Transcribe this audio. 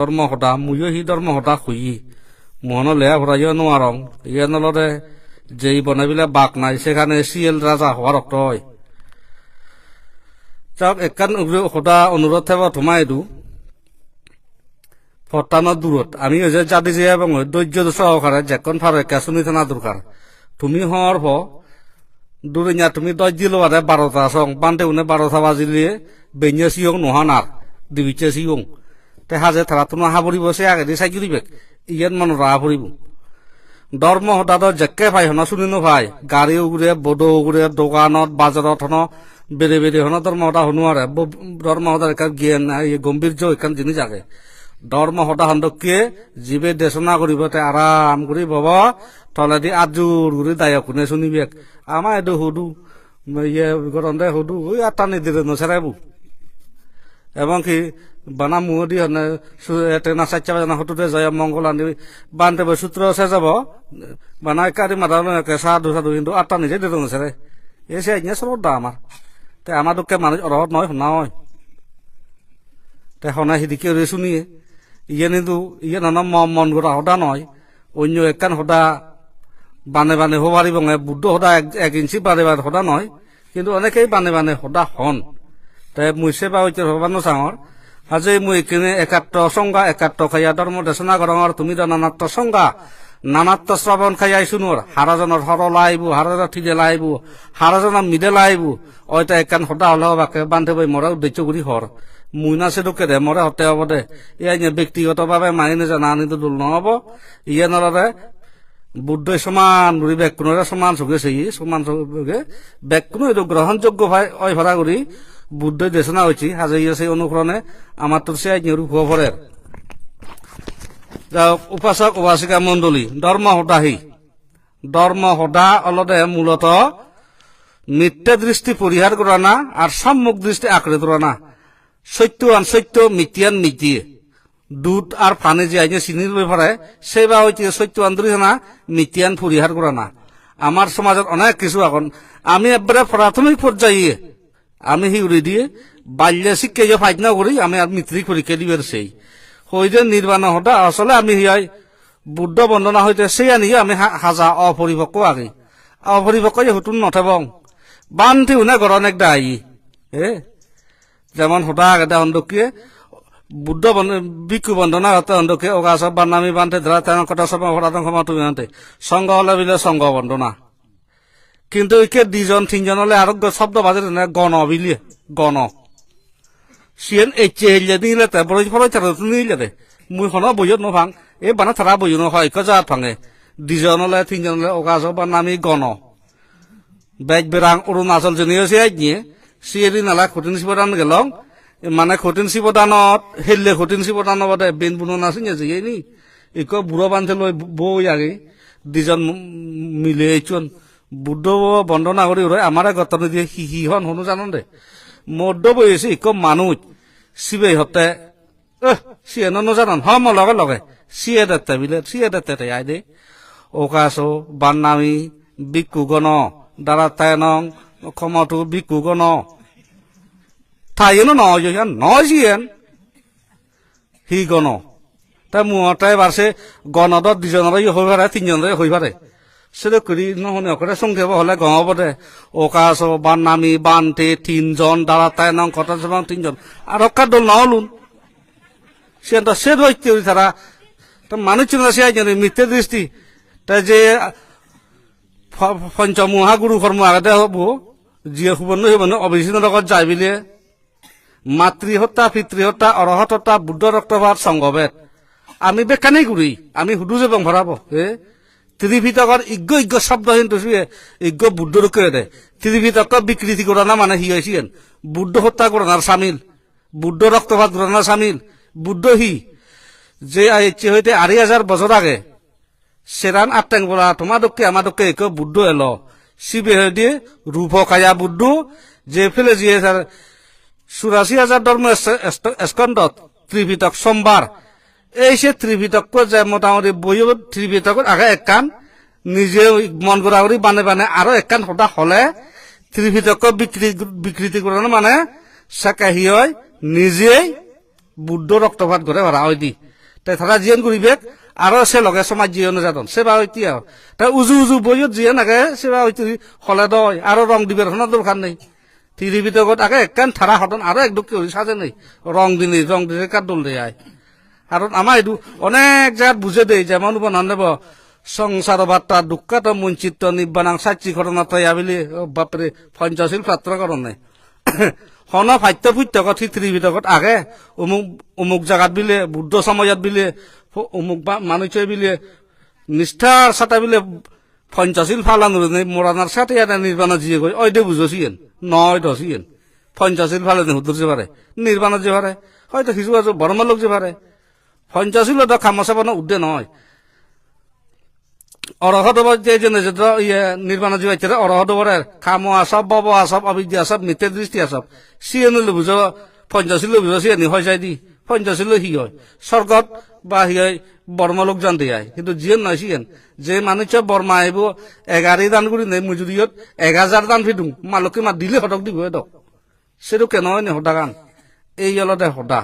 ধর্ম হতা মুয়ো হি ধর্ম হতা খুই মহনো লেয়া ভরাইও নোয়ারং ইয়ে নলরে যেই বনাবিলে বাক নাই সেখানে সিএল রাজা হওয়ার রক্ত হয়। যাক একান সদা অনুরোধ থাকব থমাই দু ফটানো দূরত আমি যে জাতি যে এবং ধৈর্য সহকারে যেকন ফার একা শুনি থানা দরকার তুমি প দূরে না তুমি দশ দিল আরে বারোটা সং বান্তে উনে বারোটা বাজিলে বেঞ্জে সিয়ং নহানার দিবিচে সিয়ং তে হাজে থারা তুমি হাবরিব সে আগে দি সাইকি দিবে ইয়ান মানুষ রাহা ফুরিব ধর্ম হঠাৎ জেকে ভাই হন শুনি নো ভাই। গাড়ী উগুৰে, বডো উগুৰে, দোকানত, বাজাৰত হন, বেৰে বেৰে হন ধৰ্ম হতা শুনো আৰে। ধৰ্ম হতা একান জ্ঞান গম্ভীৰ্য একান জিনিস আগে ধৰ্ম হতা সন্দকে জীৱে দেশনা কৰিব, তে আৰাম কৰি বব। তলেদি আজুৰ কৰি দায়ক কোনে শুনিবে আমাৰ এইটো সুধো। ইয়ে গৰন্দে সুধো। ওই আটটা নিদিলে নচেৰাইবো। এবং কি? বানা মুহদি হনে ট্রেনা চারটা বাজানা হতুতে জয় মঙ্গল আনি বানতে সূত্র সে যাব। বানা কারি মাথা সাধু সাধু কিন্তু আটটা নিজে দিতে নছে এসে আইনে শ্রদ্ধা আমার তে আমার দুঃখে মানুষ অরহত নয় শোনা হয়। তে শোনা সিদিকে রে শুনিয়ে। ইয়ে কিন্তু ইয়ে নানা মন গড়া সদা নয় অন্য একান সদা বানে বানে হবারি বঙে, বুদ্ধ সদা এক- ইঞ্চি বানে বানে সদা নয় কিন্তু অনেকেই বানে বানে সদা হন। তে মুইছে বা হইতে ভবানো চাঙৰ। আজি মই কিনে একাত্ম সংজ্ঞা একাত্ম খাইয়া ধৰ্ম দেশনা কৰঙৰ তুমি নানাত্ম সংজ্ঞা নানাত্ম শ্ৰৱণ খাইয়াই শুনোর হারাজনৰ সরলা আইব হারাজনৰ ঠিদেলা আইব হারাজনৰ মিদেলা আইব অইতা একান সদা হলে বাকে বান্ধে বই মরে উদ্দেশ্য করি হর মুই না সে ঢুকে দে মরে হতে হব দে। ইয়া ব্যক্তিগতভাবে মানি নেজানা আনিতো দূর নহব। ইয়ে নলরে বুদ্ধই সমান কৰি বেগকুণৰে সমান চগে চেই সমান চগে বেগকুণো এইটো গ্ৰহণযোগ্য ভাই অয় ভৰা কৰি বুদ্ধই দেশনা হয়েছি হাজাই আছে অনুসরণে আমার তোর সে হওয়া পরে যাওক উপাসক, উপাসিকা, মণ্ডলী ধর্ম হতাহি ধর্ম হদা অলদে মূলত মিথ্যা দৃষ্টি পরিহার করা না আর সম্মুখ দৃষ্টি আঁকড়ে ধরা না। সত্য আন সত্য মিথ্যান মিথিয়ে। দুধ আর পানি যে আইনে চিনির ব্যাপারে সেবা হইতে সত্য আন্দোলন না মিথ্যান পরিহার করা না। আমার সমাজত অনেক কিছু এখন আমি একবারে প্রাথমিক পর্যায়ে আমি হি উড়ি দিয়ে বাল্য শিক্ষা যে ফাইজনা করি, আমি আর মিত্রিক পরীক্ষা দিবার সেই। হইতে নির্বাণ হতা আসলে আমি হিয়াই বুদ্ধ বন্দনা হইতে সেই আনি আমি হাজা অপরিপক্ক আগে। অপরিপক্ক যে হুতুন নথেবং বানটি উনে গরন একটা আই এ? যেমন হতা আগে অন্ধকিয়ে, বুদ্ধ বন্ধ বিক্ষু বন্দনা হতে অন্ধকে ওগা সব বান্নামি বান্ধে ধরা তেমন কথা সব হঠাৎ ক্ষমা হলে বিলে সংঘ বন্দনা। কিন্তু একে দুজন তিনজন হলে আরোগ্য শব্দ বাজে গণ বিলিয়ে গণ। সিয়েন এচে হেলিয়ে নিলে তে বড় ফলে নিলে দে মুই হন বইয়ত নভাং এ বানা থারা বইয় ন হয়, কজা ফাঙে দুজন হলে তিনজন হলে ওকাশ বা নামি গণ। বেগ বেরাং অরুণাচল জনীয় সে আইনিয়ে সিয়েরি নালা খুটিন শিবদান গেলং। মানে খুটিন শিবদানত হেললে খুটিন শিবদান বাদে বেন বুনো নাছিল যে নি ইক বুড়ো বান্ধে লই বই আগে। দুজন মিলে এইচন। বুদ্ধ বন্দনা করি রয় আমার গতন দিয়ে হিহি হন হনু জানো দে মদ্য বইছে ইক মানুষ শিবে হতে সিয়ে নজানন, হম লগে লগে, সিয়ে দেতে বিলে, সিয়ে দেতে আই দে। ওকাসো বান্নামি বিকু গণ দারা তায়নং ক্ষমতু বিকু গণ। থাইনো নয় নয় সিয়েন হি গণ। তাই মুহূর্তে বারসে গণদ দুজনের হই পারে তিনজনের হই পারে সেটা করি নহনে অকরে সংক্ষেপ হলে গম দে ওকাস বান্নামি বানতে তিনজন দাঁড়া তাই নং কত জন তিনজন। আর অক্কা দল নহলুন সে সে ধরতে তারা মানুষ ছিল সে আইজন মিথ্যে দৃষ্টি। তাই যে প- পঞ্চমহাগুৰু কৰ্ম আগতে হ'ব, যিয়ে সুবৰ্ণ সুবৰ্ণ অভিচিনৰ লগত যায় বুলিয়ে মাতৃ হত্যা পিতৃ হত্যা অৰহত হত্যা বুদ্ধ ৰক্তপাত, সংঘভেদ। আমি বেকানেই ঘূৰি আমি সুধো যে বং ভৰাব এ ত্ৰিভিতকৰ ইজ্ঞ ইজ্ঞ শব্দহীন তুচুয়ে ইজ্ঞ বুদ্ধ রুকে দে। ত্রিভিতক বিকৃতি করা না মানে হি হয়েছিলেন বুদ্ধ হত্যা করার সামিল বুদ্ধ রক্তপাত করার সামিল বুদ্ধ হি যে আইছে হইতে আড়াই হাজার বছর আগে সেরান আট্টাং বলা তোমাদকে আমাদকে এক বুদ্ধ এলো। শিবে দিয়ে রূপ কায়া বুদ্ধ, যে ফেলে যে চুরাশি হাজার ধর্ম স্কন্দত ত্রিভিতক সোমবার এই সে ত্রিভিতক যে মোটামুটি বইও ত্রিভিতকর আগে এক কান, নিজে মন করা বানে বানে আরও এক কান সদা হলে ত্রিভিতক বিকৃতি বিকৃতি করানো মানে সাকাহি হয় নিজেই বুদ্ধ রক্তপাত করে ভরা হয় দি। তে তারা জিয়ান করিবে আরও সে লগে সমাজ জিয়ন যাতন সেবা হইতি আর তা উজু উজু বইয়ত জিয়ান আগে সেবা হইতি হলে দয়। আরও রং দিবের কোনো দরকার নেই। তিরি ভিতৰত আগে একখান থাৰা হতন আৰু একদম কি সাজে নেই। রং দিনি রং দিলে কার দল দিয়ে আর আমার এইটো অনেক জায়গাত বুঝে দেই যেমন বনান নেব সংসার বার্তা দুঃখাত মুঞ্চিত নিব্বানাং সাক্ষী ঘটনা তৈ আবিলি বাপরে পঞ্চশীল পাত্র করণে হন ফাত্য ফুত্য কথি আগে। অমুক অমুক জাগাত বিলে, বুদ্ধ সমাজত বিলে অমুক মানুষে বিলে নিষ্ঠার সাথে বিলে, পঞ্চশীল ফালান মোরানার সাথে এটা নির্বাণ জিয়ে গই ওই দে বুঝছিয়েন নয় দছিয়েন পঞ্চশীল ফালে হুদুর যে পারে নির্বাণত যে পারে হয়তো কিছু আছে বর্মার লোক যে পারে সন্ত্যাসীল খামাচাবানো সি হয়। স্বৰ্গত বা সি বৰ্মলোক যান দিয়াই কিন্তু যিয়েন নহয় চিয়েন। যে মানুহ বৰ্মা আহিব এঘাৰি দান কৰি নে মজুৰিত এঘাৰ দান ফিদো মালকী মাত দিলে সদক দিব এটক সেইটো কেনেকুৱা নে সদা গান? এই অলতে সদা।